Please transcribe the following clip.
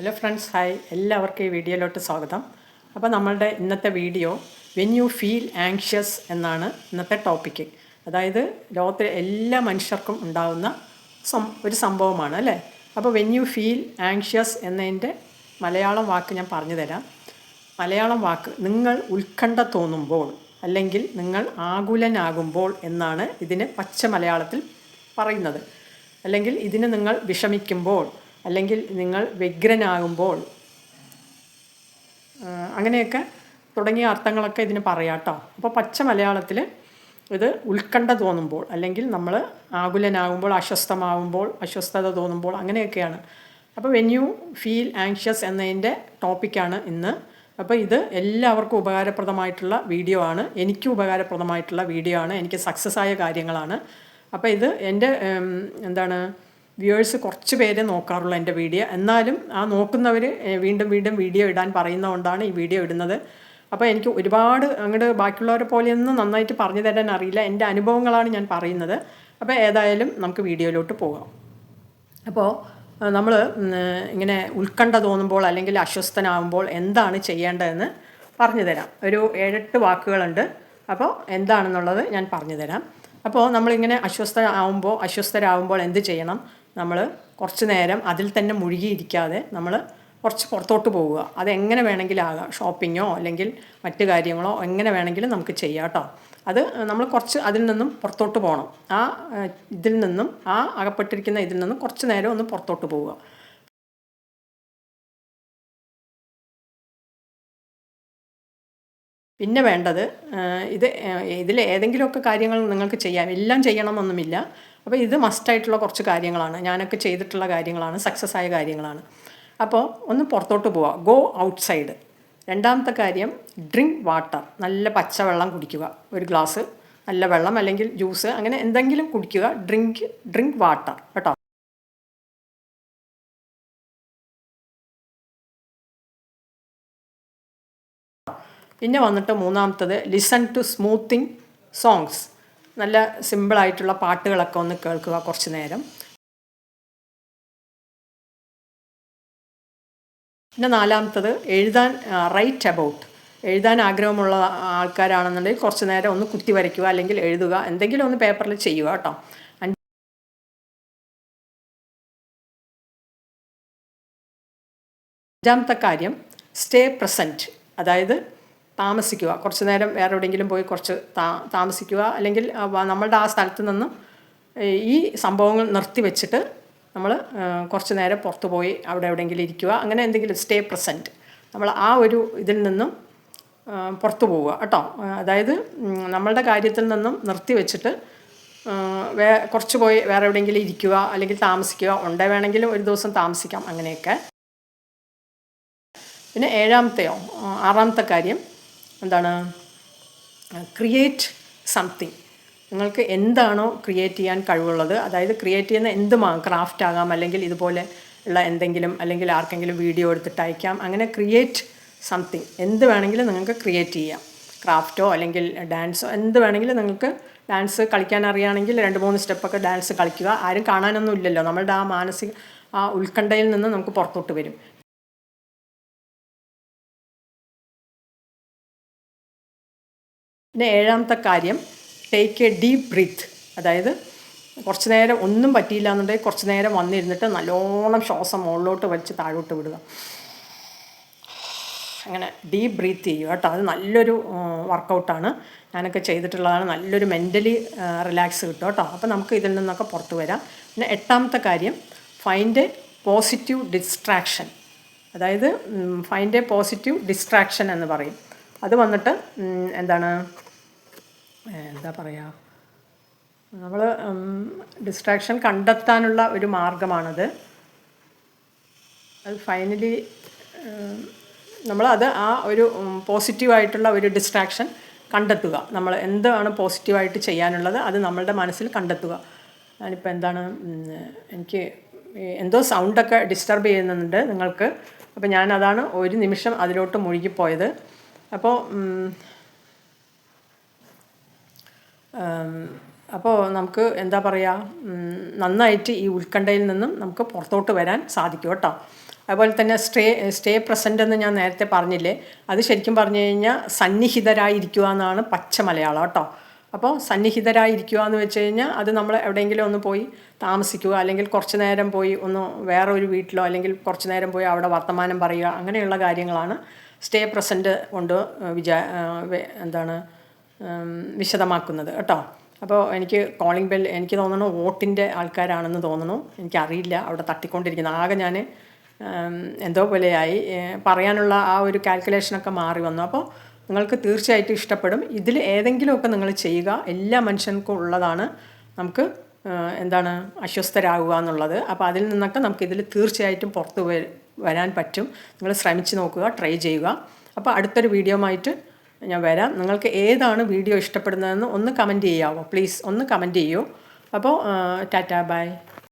Hello friends hi എല്ലാവർക്കും ഈ വീഡിയോയിലോട്ട് സ്വാഗതം. അപ്പോൾ നമ്മളുടെ ഇന്നത്തെ video when you feel anxious എന്നാണ് ഇന്നത്തെ ടോപ്പിക്ക് അതായത് ലോകത്തിലെ എല്ലാ മനുഷ്യർക്കും ഉണ്ടാകുന്ന ഒരു സംഭവമാണ് അല്ലേ? അപ്പോൾ വെൻ യു ഫീൽ ആങ്ഷ്യസ് എന്നതിന്റെ മലയാളം വാക്ക് ഞാൻ പറഞ്ഞു തരാം. മലയാളം വാക്ക് നിങ്ങൾ ഉത്കണ്ഠ തോന്നുമ്പോൾ അല്ലെങ്കിൽ നിങ്ങൾ ആകുലനാകുമ്പോൾ എന്നാണ് ഇതിന് പച്ച മലയാളത്തിൽ പറയുന്നത്. അല്ലെങ്കിൽ ഇതിന് നിങ്ങൾ വിഷമിക്കുമ്പോൾ അല്ലെങ്കിൽ നിങ്ങൾ വ്യഗ്രനാകുമ്പോൾ അങ്ങനെയൊക്കെ തുടങ്ങിയ അർത്ഥങ്ങളൊക്കെ ഇതിന് പറയാം കേട്ടോ അപ്പോൾ പച്ച മലയാളത്തിൽ ഇത് ഉത്കണ്ഠ തോന്നുമ്പോൾ അല്ലെങ്കിൽ നമ്മൾ ആകുലനാകുമ്പോൾ അസ്വസ്ഥമാകുമ്പോൾ അസ്വസ്ഥത തോന്നുമ്പോൾ അങ്ങനെയൊക്കെയാണ്. അപ്പോൾ വെൻ യു ഫീൽ ആങ്ഷ്യസ് എന്നതിന്റെ ടോപ്പിക്കാണ് ഇന്ന്. അപ്പോൾ ഇത് എല്ലാവർക്കും ഉപകാരപ്രദമായിട്ടുള്ള വീഡിയോ ആണ്. എനിക്കും ഉപകാരപ്രദമായിട്ടുള്ള വീഡിയോ ആണ്. എനിക്ക് സക്സസ് ആയ കാര്യങ്ങളാണ്. അപ്പോൾ ഇത് എന്റെ എന്താണ് വ്യൂവേഴ്സ് കുറച്ച് പേരെ നോക്കാറുള്ളൂ എന്റെ വീഡിയോ. എന്നാലും ആ നോക്കുന്നവർ വീണ്ടും വീണ്ടും വീഡിയോ ഇടാൻ പറയുന്നതുകൊണ്ടാണ് ഈ വീഡിയോ ഇടുന്നത്. അപ്പോൾ എനിക്ക് ഒരുപാട് അങ്ങോട്ട് ബാക്കിയുള്ളവരെ പോലെയൊന്നും നന്നായിട്ട് പറഞ്ഞു തരാൻ അറിയില്ല. എന്റെ അനുഭവങ്ങളാണ് ഞാൻ പറയുന്നത്. അപ്പോൾ ഏതായാലും നമുക്ക് വീഡിയോയിലോട്ട് പോകാം. അപ്പോൾ നമ്മൾ ഇങ്ങനെ ഉത്കണ്ഠ തോന്നുമ്പോൾ അല്ലെങ്കിൽ അസ്വസ്ഥനാകുമ്പോൾ എന്താണ് ചെയ്യേണ്ടതെന്ന് പറഞ്ഞു തരാം. ഒരു ഏഴെട്ട് വാക്കുകളുണ്ട്. അപ്പോൾ എന്താണെന്നുള്ളത് ഞാൻ പറഞ്ഞു തരാം. അപ്പോൾ നമ്മളിങ്ങനെ അസ്വസ്ഥ ആവുമ്പോൾ അസ്വസ്ഥരാകുമ്പോൾ എന്ത് ചെയ്യണം? നമ്മൾ കുറച്ച് നേരം അതിൽ തന്നെ മുഴുകിയിരിക്കാതെ നമ്മൾ കുറച്ച് പുറത്തോട്ട് പോവുക. അതെങ്ങനെ വേണമെങ്കിലാകാം ഷോപ്പിങ്ങോ അല്ലെങ്കിൽ മറ്റു കാര്യങ്ങളോ എങ്ങനെ വേണമെങ്കിലും നമുക്ക് ചെയ്യാം കേട്ടോ. അത് നമ്മൾ കുറച്ച് അതിൽ നിന്നും പുറത്തോട്ട് പോകണം. ആ ഇതിൽ നിന്നും ആ അകപ്പെട്ടിരിക്കുന്ന ഇതിൽ നിന്നും കുറച്ച് നേരം ഒന്ന് പുറത്തോട്ട് പോവുക. പിന്നെ വേണ്ടത് ഇത് ഇതിൽ ഏതെങ്കിലുമൊക്കെ കാര്യങ്ങൾ നിങ്ങൾക്ക് ചെയ്യാം. എല്ലാം ചെയ്യണമെന്നൊന്നുമില്ല. അപ്പോൾ ഇത് മസ്റ്റായിട്ടുള്ള കുറച്ച് കാര്യങ്ങളാണ്. ഞാനൊക്കെ ചെയ്തിട്ടുള്ള കാര്യങ്ങളാണ് സക്സസ് ആയ കാര്യങ്ങളാണ്. അപ്പോൾ ഒന്ന് പുറത്തോട്ട് പോവുക ഗോ ഔട്ട്സൈഡ് രണ്ടാമത്തെ കാര്യം ഡ്രിങ്ക് വാട്ടർ നല്ല പച്ചവെള്ളം കുടിക്കുക. ഒരു ഗ്ലാസ് നല്ല വെള്ളം അല്ലെങ്കിൽ ജ്യൂസ് അങ്ങനെ എന്തെങ്കിലും കുടിക്കുക. ഡ്രിങ്ക് ഡ്രിങ്ക് വാട്ടർ കേട്ടോ? പിന്നെ വന്നിട്ട് മൂന്നാമത്തത് ലിസൺ ടു സ്മൂത്തിങ് സോങ്സ് നല്ല സിമ്പിളായിട്ടുള്ള പാട്ടുകളൊക്കെ ഒന്ന് കേൾക്കുക കുറച്ച് നേരം. പിന്നെ നാലാമത്തത് എഴുതാൻ റൈറ്റ് അബൌട്ട് എഴുതാൻ ആഗ്രഹമുള്ള ആൾക്കാരാണെന്നുണ്ടെങ്കിൽ കുറച്ച് നേരം ഒന്ന് കുത്തി വരയ്ക്കുക അല്ലെങ്കിൽ എഴുതുക. എന്തെങ്കിലും ഒന്ന് പേപ്പറിൽ ചെയ്യുക കേട്ടോ. അഞ്ചാമത്തെ കാര്യം സ്റ്റേ പ്രസന്റ് അതായത് താമസിക്കുക. കുറച്ച് നേരം വേറെ എവിടെയെങ്കിലും പോയി കുറച്ച് താ താമസിക്കുക. അല്ലെങ്കിൽ നമ്മളുടെ ആ സ്ഥലത്ത് നിന്നും ഈ സംഭവങ്ങൾ നിർത്തി വെച്ചിട്ട് നമ്മൾ കുറച്ച് നേരം പുറത്ത് പോയി അവിടെ എവിടെയെങ്കിലും ഇരിക്കുക. അങ്ങനെ എന്തെങ്കിലും സ്റ്റേ പ്രസന്റ് നമ്മൾ ആ ഒരു ഇതിൽ നിന്നും പുറത്തു പോവുക കേട്ടോ. അതായത് നമ്മളുടെ കാര്യത്തിൽ നിന്നും നിർത്തി വെച്ചിട്ട് വേ കുറച്ച് പോയി വേറെ എവിടെയെങ്കിലും ഇരിക്കുക അല്ലെങ്കിൽ താമസിക്കുക. ഉണ്ടേ വേണമെങ്കിലും ഒരു ദിവസം താമസിക്കാം അങ്ങനെയൊക്കെ. പിന്നെ ഏഴാമത്തെയോ ആറാമത്തെ കാര്യം എന്താണ്? ക്രിയേറ്റ് സംതിങ് നിങ്ങൾക്ക് എന്താണോ ക്രിയേറ്റ് ചെയ്യാൻ കഴിവുള്ളത് അതായത് ക്രിയേറ്റ് ചെയ്യുന്ന എന്തുമാ ക്രാഫ്റ്റ് ആകാം അല്ലെങ്കിൽ ഇതുപോലെ ഉള്ള എന്തെങ്കിലും അല്ലെങ്കിൽ ആർക്കെങ്കിലും വീഡിയോ എടുത്തിട്ട് അയക്കാം. അങ്ങനെ ക്രിയേറ്റ് സംതിങ് എന്ത് വേണമെങ്കിലും നിങ്ങൾക്ക് ക്രിയേറ്റ് ചെയ്യാം. ക്രാഫ്റ്റോ അല്ലെങ്കിൽ ഡാൻസോ എന്ത് വേണമെങ്കിലും നിങ്ങൾക്ക് ഡാൻസ് കളിക്കാൻ അറിയുകയാണെങ്കിൽ രണ്ട് മൂന്ന് സ്റ്റെപ്പൊക്കെ ഡാൻസ് കളിക്കുക. ആരും കാണാനൊന്നും ഇല്ലല്ലോ. നമ്മളുടെ ആ മാനസിക ആ ഉത്കണ്ഠയിൽ നിന്ന് നമുക്ക് പുറത്തോട്ട് വരും. പിന്നെ ഏഴാമത്തെ കാര്യം ടേക്ക് എ ഡീപ്പ് ബ്രീത്ത് അതായത് കുറച്ച് നേരം ഒന്നും പറ്റിയില്ല എന്നുണ്ടെങ്കിൽ കുറച്ച് നേരം വന്നിരുന്നിട്ട് നല്ലോണം ശ്വാസം മുകളിലോട്ട് വലിച്ച് താഴോട്ട് വിടുക. അങ്ങനെ ഡീപ്പ് ബ്രീത്ത് ചെയ്യുക കേട്ടോ. അത് നല്ലൊരു വർക്കൗട്ടാണ് ഞാനൊക്കെ ചെയ്തിട്ടുള്ളതാണ്. നല്ലൊരു മെന്റലി റിലാക്സ് കിട്ടും കേട്ടോ. അപ്പോൾ നമുക്ക് ഇതിൽ നിന്നൊക്കെ പുറത്ത് വരാം. പിന്നെ എട്ടാമത്തെ കാര്യം ഫൈൻഡ് എ പോസിറ്റീവ് ഡിസ്ട്രാക്ഷൻ അതായത് ഫൈൻഡ് എ പോസിറ്റീവ് ഡിസ്ട്രാക്ഷൻ എന്ന് പറയും. അത് വന്നിട്ട് എന്താണ്? എന്താ പറയുക നമ്മൾ ഡിസ്ട്രാക്ഷൻ കണ്ടെത്താനുള്ള ഒരു മാർഗമാണത്. അത് ഫൈനലി നമ്മളത് ആ ഒരു പോസിറ്റീവായിട്ടുള്ള ഒരു ഡിസ്ട്രാക്ഷൻ കണ്ടെത്തുക. നമ്മൾ എന്താണ് പോസിറ്റീവായിട്ട് ചെയ്യാനുള്ളത് അത് നമ്മളുടെ മനസ്സിൽ കണ്ടെത്തുക. ഞാനിപ്പോൾ എന്താണ് എനിക്ക് എന്തോ സൗണ്ടൊക്കെ ഡിസ്റ്റർബ് ചെയ്യുന്നുണ്ട് നിങ്ങൾക്ക്. അപ്പോൾ ഞാനതാണ് ഒരു നിമിഷം അതിലോട്ട് മുഴുകിപ്പോയത്. അപ്പോൾ അപ്പോൾ നമുക്ക് എന്താ പറയുക നന്നായിട്ട് ഈ ഉത്കണ്ഠയിൽ നിന്നും നമുക്ക് പുറത്തോട്ട് വരാൻ സാധിക്കും കേട്ടോ. അതുപോലെ തന്നെ സ്റ്റേ സ്റ്റേ പ്രസന്റ് എന്ന് ഞാൻ നേരത്തെ പറഞ്ഞില്ലേ അത് ശരിക്കും പറഞ്ഞു കഴിഞ്ഞാൽ സന്നിഹിതരായിരിക്കുക എന്നാണ് പച്ച മലയാളം കേട്ടോ. അപ്പോൾ സന്നിഹിതരായിരിക്കുക എന്ന് വെച്ച് കഴിഞ്ഞാൽ അത് നമ്മൾ എവിടെയെങ്കിലും ഒന്ന് പോയി താമസിക്കുക അല്ലെങ്കിൽ കുറച്ച് നേരം പോയി ഒന്ന് വേറെ ഒരു വീട്ടിലോ അല്ലെങ്കിൽ കുറച്ച് നേരം പോയി അവിടെ വർത്തമാനം പറയുക അങ്ങനെയുള്ള കാര്യങ്ങളാണ് സ്റ്റേ പ്രസന്റ് കൊണ്ട് വിചാ എന്താണ് വിശദമാക്കുന്നത് കേട്ടോ. അപ്പോൾ എനിക്ക് കോളിംഗ് ബെൽ എനിക്ക് തോന്നണു വോട്ടിന്റെ ആൾക്കാരാണെന്ന് തോന്നണു എനിക്കറിയില്ല അവിടെ തട്ടിക്കൊണ്ടിരിക്കുന്നത് ആകെ ഞാൻ എന്തോ പോലെയായി. പറയാനുള്ള ആ ഒരു കാൽക്കുലേഷനൊക്കെ മാറി വന്നു. അപ്പോൾ നിങ്ങൾക്ക് തീർച്ചയായിട്ടും ഇഷ്ടപ്പെടും. ഇതിൽ ഏതെങ്കിലുമൊക്കെ നിങ്ങൾ ചെയ്യുക. എല്ലാ മനുഷ്യർക്കും ഉള്ളതാണ് നമുക്ക് എന്താണ് അസ്വസ്ഥരാകുക എന്നുള്ളത്. അപ്പോൾ അതിൽ നിന്നൊക്കെ നമുക്ക് ഇതിൽ തീർച്ചയായിട്ടും പുറത്ത് വരാൻ പറ്റും. നിങ്ങൾ ശ്രമിച്ചു നോക്കുക ട്രൈ ചെയ്യുക. അപ്പോൾ അടുത്തൊരു വീഡിയോ ആയിട്ട് ഞാൻ വരാം. നിങ്ങൾക്ക് ഏതാണ് വീഡിയോ ഇഷ്ടപ്പെടുന്നതെന്ന് ഒന്ന് കമന്റ് ചെയ്യാമോ പ്ലീസ് ഒന്ന് കമന്റ് ചെയ്യൂ. അപ്പോൾ ടാറ്റാ ബൈ